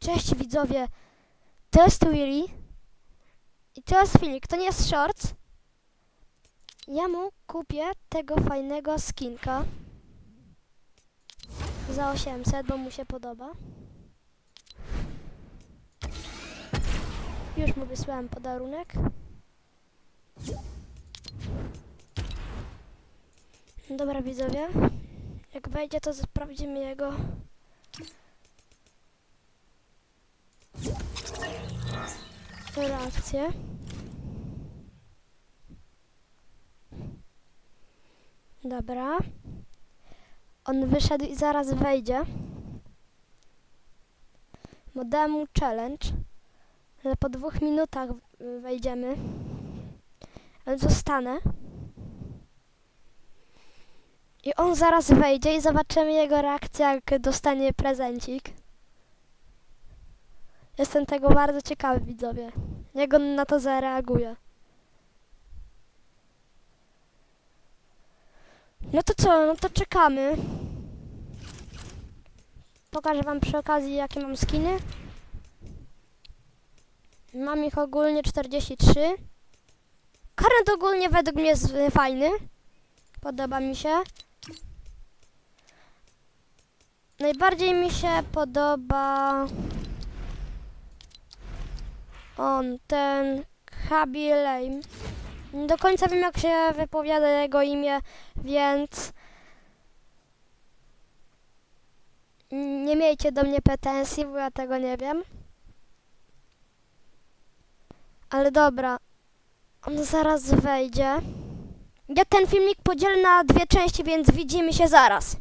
Cześć widzowie, to jest Willy i to jest Filip, to nie jest Shorts. Ja mu kupię tego fajnego skinka za 800, bo mu się podoba. Już mu wysłałem podarunek. Dobra widzowie, jak wejdzie to sprawdzimy jego reakcję. Dobra. On wyszedł i zaraz wejdzie. Bo dałem mu challenge. Ale po dwóch minutach wejdziemy. Ale zostanę. I on zaraz wejdzie i zobaczymy jego reakcję, jak dostanie prezencik. Jestem tego bardzo ciekawy, widzowie. Jak on na to zareaguje. No to co, no to czekamy. Pokażę wam przy okazji, jakie mam skiny. Mam ich ogólnie 43. Karnet ogólnie według mnie jest y, fajny. Podoba mi się. Najbardziej mi się podoba on, ten Habi Lame. Nie do końca wiem, jak się wypowiada jego imię, więc nie miejcie do mnie pretensji, bo ja tego nie wiem. Ale dobra, on zaraz wejdzie. Ja ten filmik podzielę na dwie części, więc widzimy się zaraz.